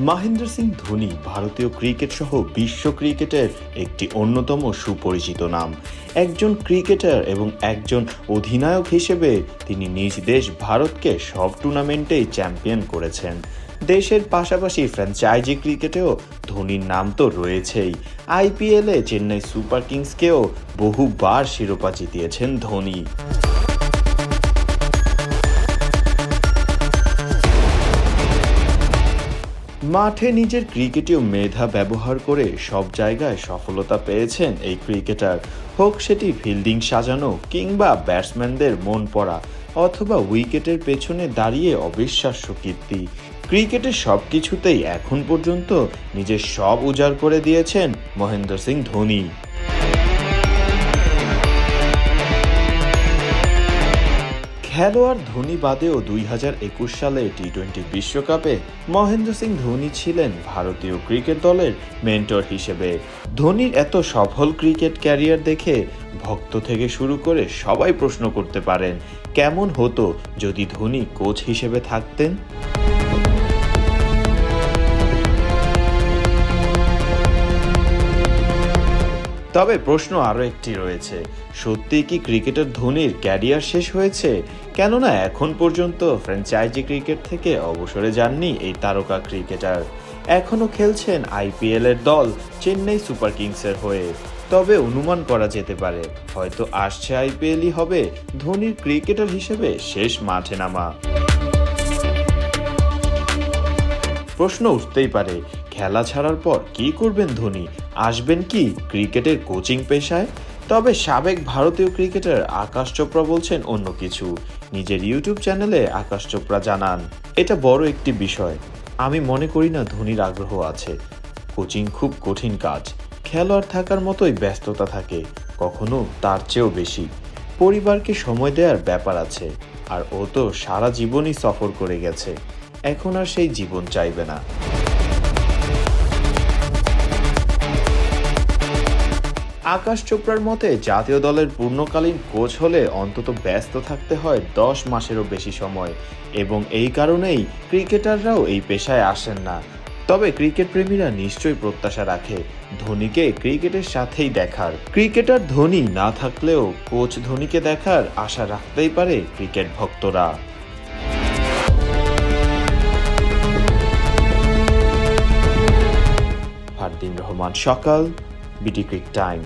মহেন্দ্র সিং ধোনি ভারতীয় ক্রিকেট সহ বিশ্ব ক্রিকেটের একটি অন্যতম সুপরিচিত নাম। একজন ক্রিকেটার এবং একজন অধিনায়ক হিসেবে তিনি নিজ দেশ ভারতকে সব টুর্নামেন্টেই চ্যাম্পিয়ন করেছেন। দেশের পাশাপাশি ফ্র্যাঞ্চাইজি ক্রিকেটেও ধোনির নাম তো রয়েছেই। আইপিএলে চেন্নাই সুপার কিংসকেও বহুবার শিরোপা জিতিয়েছেন ধোনি। মাঠে নিজের ক্রিকেটীয় মেধা ব্যবহার করে সব জায়গায় সফলতা পেয়েছেন এই ক্রিকেটার। হোক সেটি ফিল্ডিং সাজানো কিংবা ব্যাটসম্যানদের মন পড়া অথবা উইকেটের পেছনে দাঁড়িয়ে অবিশ্বাস্য কীর্তি। ক্রিকেটের সব কিছুতেই এখন পর্যন্ত নিজের সব উজাড় করে দিয়েছেন মহেন্দ্র সিং ধোনি। খেলোয়াড় ধোনি বাদেও দুই হাজার একুশ সালে টি টোয়েন্টি বিশ্বকাপে মহেন্দ্র সিং ধোনি ছিলেন ভারতীয় ক্রিকেট দলের মেন্টর হিসেবে। ধোনির এত সফল ক্রিকেট ক্যারিয়ার দেখে ভক্ত থেকে শুরু করে সবাই প্রশ্ন করতে পারেন, কেমন হতো যদি ধোনি কোচ হিসেবে থাকতেন? তবে প্রশ্ন আরও একটি রয়েছে। সত্যি কি ক্রিকেটার ধোনির ক্যারিয়ার শেষ হয়েছে? কেননা এখন পর্যন্ত ফ্র্যাঞ্চাইজি ক্রিকেট থেকে অবসরে যাননি এই তারকা ক্রিকেটার। এখনও খেলছেন আইপিএলের দল চেন্নাই সুপার কিংসের হয়ে। তবে অনুমান করা যেতে পারে, হয়তো আসছে আইপিএলই হবে ধোনির ক্রিকেটার হিসেবে শেষ মাঠে নামা। প্রশ্ন উঠতেই পারে খেলা ছাড়ার পর কি করবেন ধোনি? আসবেন কি ক্রিকেটের কোচিং পেশায়? তবে সাবেক ভারতীয় ক্রিকেটার আকাশ চোপড়া বলছেন অন্য কিছু। নিজের ইউটিউব চ্যানেলে আকাশ চোপড়া জানান, এটা বড় একটি বিষয়। আমি মনে করি না ধোনির আগ্রহ আছে। কোচিং খুব কঠিন কাজ। খেলোয়াড় থাকার মতোই ব্যস্ততা থাকে, কখনো তার চেয়েও বেশি। পরিবারকে সময় দেওয়ার ব্যাপার আছে, আর ও তো সারা জীবনই সফর করে গেছে। এখন আর সেই জীবন চাইবে না। আকাশ চোপড়ার মতে জাতীয় দলের পূর্ণকালীন কোচ হলে অন্তত ব্যস্ত থাকতে হয় দশ মাসেরও বেশি সময়। এবং এই কারণেই ক্রিকেটাররাও এই পেশায় আসেন না। তবে ক্রিকেট প্রেমীরা নিশ্চয়ই প্রত্যাশা রাখে। ধোনিকে ক্রিকেটের সাথেই দেখার। ক্রিকেটার ধোনি না থাকলেও কোচ ধোনিকে দেখার আশা রাখতেই পারে ক্রিকেট ভক্তরা। ফারদিন রহমান সকাল, বিটি ক্রিক টাইম।